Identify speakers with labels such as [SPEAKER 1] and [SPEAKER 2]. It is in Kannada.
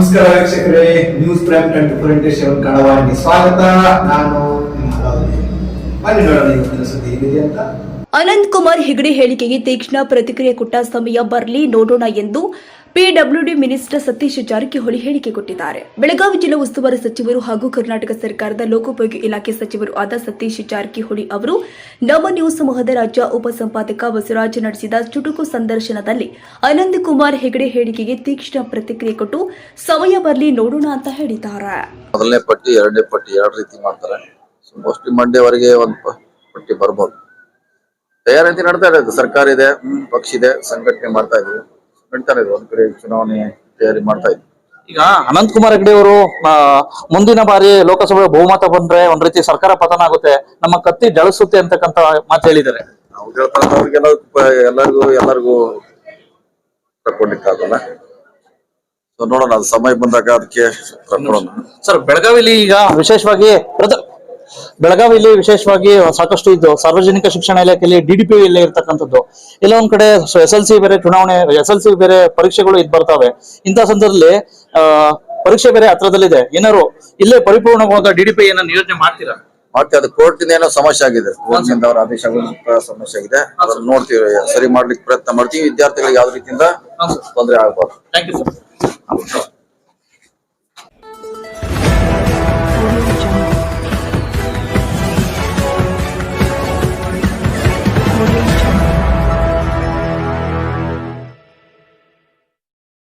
[SPEAKER 1] ನಮಸ್ಕಾರ ವೀಕ್ಷಕರೇ news prime twenty four into seven ಸ್ವಾಗತ, ನಾನು ನಿಮ್ಮ. ಬನ್ನಿ ನೋಡೋಣ ಇವತ್ತಿನ ಸುದ್ದಿ ಏನಿದೆ ಅಂತ
[SPEAKER 2] ಅನಂತ್ ಕುಮಾರ್ ಹೆಗಡೆ ಹೇಳಿಕೆಗೆ ತೀಕ್ಷ್ಣ ಪ್ರತಿಕ್ರಿಯೆ ಕೊಟ್ಟ ಸಮಯ ಬರಲಿ ನೋಡೋಣ ಎಂದು ಪಿಡಬ್ಲ್ಯೂಡಿ ಮಿನಿಸ್ಟರ್ ಸತೀಶ್ ಜಾರಕಿಹೊಳಿ ಹೇಳಿಕೆ ಕೊಟ್ಟಿದ್ದಾರೆ. ಬೆಳಗಾವಿ ಜಿಲ್ಲಾ ಉಸ್ತುವಾರಿ ಸಚಿವರು ಹಾಗೂ ಕರ್ನಾಟಕ ಸರ್ಕಾರದ ಲೋಕೋಪಯೋಗಿ ಇಲಾಖೆ ಸಚಿವರು ಆದ ಸತೀಶ್ ಜಾರಕಿಹೊಳಿ ಅವರು ನವ ನ್ಯೂಸ್ ಸಮೂಹದ ರಾಜ್ಯ ಉಪಸಂಪಾದಕ ಬಸವರಾಜ್ ನಡೆಸಿದ ಚುಟುಕು ಸಂದರ್ಶನದಲ್ಲಿ ಅನಂತ್ ಕುಮಾರ್ ಹೆಗಡೆ ಹೇಳಿಕೆಗೆ ತೀಕ್ಷ್ಣ ಪ್ರತಿಕ್ರಿಯೆ ಕೊಟ್ಟು, ಸಮಯ ಬರಲಿ ನೋಡೋಣ ಅಂತ ಹೇಳಿದ್ದಾರೆ.
[SPEAKER 3] ಮೊದಲನೇ ಪಟ್ಟಿ, ಎರಡನೇ ಪಟ್ಟಿ ಎರಡು ರೀತಿ ಮಾಡ್ತಾರೆ. ಮೋಸ್ಟ್ಲಿ ಒಂದು ಪಟ್ಟಿ ಬರ್ಬೋದು. ನಡ್ತಾ ಇದೆ ಸರ್ಕಾರ ಇದೆ ಪಕ್ಷ ಇದೆ ಸಂಘಟನೆ ಮಾಡ್ತಾ ಇದ್ವಿ ನಡೀತಾನೆ ಇದೆ. ಒಂದ್ ಕಡೆ ಚುನಾವಣೆ ತಯಾರಿ ಮಾಡ್ತಾ ಇದ್ವಿ.
[SPEAKER 4] ಈಗ ಅನಂತ್ ಕುಮಾರ್ ಹೆಗಡೆ ಅವರು ಮುಂದಿನ ಬಾರಿ ಲೋಕಸಭೆ ಬಹುಮತ ಬಂದ್ರೆ ಒಂದ್ ರೀತಿ ಸರ್ಕಾರ ಪತನ ಆಗುತ್ತೆ. ನಮ್ಮ ಕತ್ತಿ ಜಳಿಸುತ್ತೆ ಅಂತಕ್ಕಂತ ಮಾತು ಹೇಳಿದ್ದಾರೆ.
[SPEAKER 3] ನಾವು ಅವ್ರಿಗೆಲ್ಲ ಎಲ್ಲರಿಗೂ ಎಲ್ಲರಿಗೂ ತಕೊಂಡಿಕ್ಕಾಗಲ್ಲ ಸೊ ನೋಡೋಣ ಅದು ಸಮಯ ಬಂದಾಗ ಅದಕ್ಕೆ
[SPEAKER 4] ಸರ್ ಬೆಳಗಾವಿಲಿ ಈಗ ವಿಶೇಷವಾಗಿ ಬೆಳಗಾವಿಲಿ ವಿಶೇಷವಾಗಿ ಸಾಕಷ್ಟು ಇದ್ದು ಸಾರ್ವಜನಿಕ ಶಿಕ್ಷಣ ಇಲಾಖೆಯಲ್ಲಿ ಡಿಡಿಪಿ ಇಲ್ಲೇ ಇರ್ತಕ್ಕಂಥದ್ದು. ಎಲ್ಲ ಒಂದ್ ಕಡೆ ಎಸ್ ಎಲ್ ಸಿ ಬೇರೆ ಚುನಾವಣೆ ಎಸ್ ಎಲ್ ಸಿ ಬೇರೆ ಪರೀಕ್ಷೆಗಳು ಇದ್ ಬರ್ತವೆ. ಇಂಥ ಸಂದರ್ಭದಲ್ಲಿ ಪರೀಕ್ಷೆ ಬೇರೆ ಹತ್ರದಲ್ಲಿದೆ. ಏನಾರು ಇಲ್ಲೇ ಪರಿಪೂರ್ಣವಾದ ಡಿಡಿಪಿ ಏನ ನಿಯೋಜನೆ ಮಾಡ್ತೀರಾ?
[SPEAKER 3] ಮತ್ತೆ ಅದು ಕೋರ್ಟಿಂದ ಏನೋ ಸಮಸ್ಯೆ ಆಗಿದೆ. ಅವರ ಆದೇಶ ಸಮಸ್ಯೆ ಆಗಿದೆ. ಅದನ್ನ ನೋಡ್ತೀವಿ. ಸರಿ ಮಾಡ್ಲಿಕ್ಕೆ ಪ್ರಯತ್ನ ಮಾಡ್ತೀವಿ. ವಿದ್ಯಾರ್ಥಿಗಳಿಗೆ ಯಾವ ರೀತಿಯಿಂದ ತೊಂದರೆ ಆಗಬಾರ್ದು.
[SPEAKER 4] Thank you sir